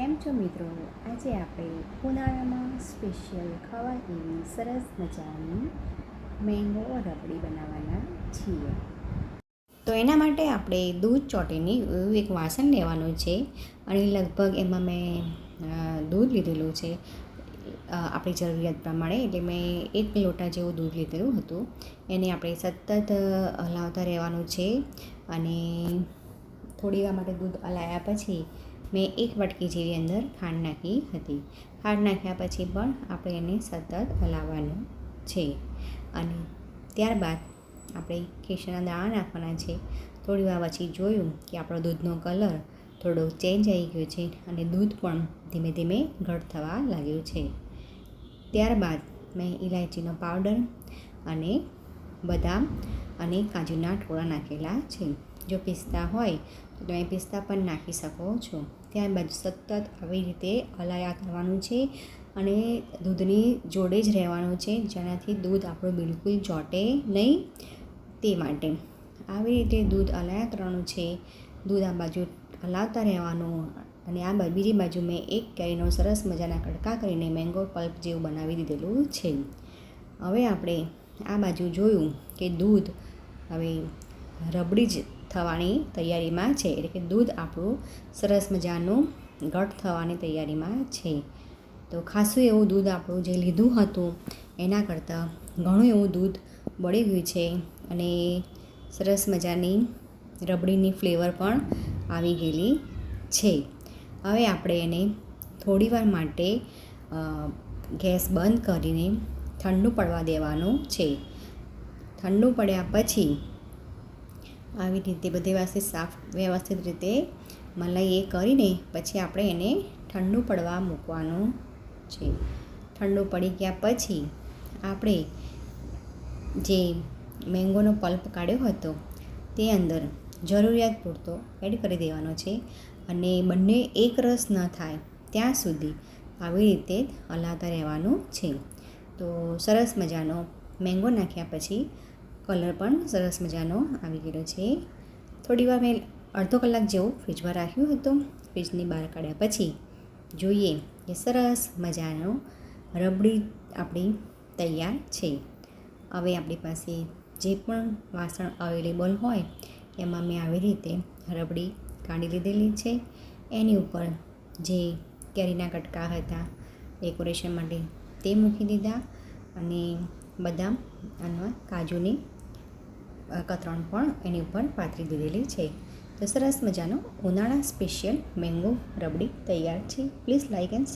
કેમ છો મિત્રો? આજે આપણે ઉનાળામાં સ્પેશિયલ ખાવા એવી સરસ મજાની મેંગો રબડી બનાવવાના છીએ. તો એના માટે આપણે દૂધ ચોટીની એવું એક વાસણ લેવાનું છે અને લગભગ એમાં મેં દૂધ લીધેલું છે. આપણી જરૂરિયાત પ્રમાણે એટલે મેં એક લોટા જેવું દૂધ લીધેલું હતું. એને આપણે સતત હલાવતા રહેવાનું છે અને થોડી વાર માટે દૂધ હલાવ્યા પછી મેં એક વાટકી જેવી અંદર ખાંડ નાખી હતી. ખાંડ નાખ્યા પછી પણ આપણે એને સતત હલાવવાનું છે. અને ત્યારબાદ આપણે કેસરના દાણા નાખવાના છે. થોડી વાર પછી જોયું કે આપણો દૂધનો કલર થોડો ચેન્જ આવી ગયો છે અને દૂધ પણ ધીમે ધીમે ઘટ થવા લાગ્યું છે. ત્યારબાદ મેં ઇલાયચીનો પાવડર અને બદામ અને કાજુના ટોળા નાખેલા છે. જો પિસ્તા હોય, તો તમે પિસ્તા પણ નાખી શકો છો. ત્યારબાદ સતત આવી રીતે હલાયા કરવાનું છે અને દૂધની જોડે જ રહેવાનું છે, જેનાથી દૂધ આપણું બિલકુલ ચોટે નહીં તે માટે. આવી રીતે દૂધ હલાયા કરવાનું છે. દૂધ આ બાજુ હલાવતા રહેવાનું અને આ બીજી બાજુ મેં એક કેરીનો સરસ મજાના કડકા કરીને મેંગો પલ્પ જેવું બનાવી દીધેલું છે. હવે આપણે આ બાજુ જોયું કે દૂધ હવે રબડી જ થવાની તૈયારીમાં છે. એટલે કે દૂધ આપણું સરસ મજાનું ઘટ થવાની તૈયારીમાં છે. તો ખાસું એવું દૂધ આપણું જે લીધું હતું, એના કરતાં ઘણું એવું દૂધ બળી ગયું છે અને સરસ મજાની રબડીની ફ્લેવર પણ આવી ગયેલી છે. હવે આપણે એને થોડીવાર માટે ગેસ બંધ કરીને ઠંડુ પડવા દેવાનું છે. ઠંડુ પડ્યા પછી આવી રીતે બધી પાસે સાફ, વ્યવસ્થિત રીતે મલાઈ એ કરીને પછી આપણે એને ઠંડુ પડવા મૂકવાનું છે. ઠંડુ પડી ગયા પછી આપણે જે મેંગોનો પલ્પ કાઢ્યો હતો તે અંદર જરૂરિયાત પૂરતો એડ કરી દેવાનો છે અને બંને એક રસ ન થાય ત્યાં સુધી આવી રીતે હલાવતા રહેવાનું છે. તો સરસ મજાનો મેંગો નાખ્યા પછી કલર પણ સરસ મજાનો આવી ગયેલો છે. થોડી વાર મેં અડધો કલાક જેવો ફ્રીજમાં રાખ્યું હતું. ફ્રીજની બહાર કાઢ્યા પછી જોઈએ કે સરસ મજાનો રબડી આપણી તૈયાર છે. હવે આપણી પાસે જે પણ વાસણ અવેલેબલ હોય એમાં મેં આવી રીતે રબડી કાઢી લીધેલી છે. એની ઉપર જે કેરીના કટકા હતા, ડેકોરેશન માટે તે મૂકી દીધા અને બદામ અને કાજુની કતરણ પણ એની ઉપર પાથરી દીધેલી છે. તો સરસ મજાનો ઉનાળા સ્પેશિયલ મેંગો રબડી તૈયાર છે. Please like and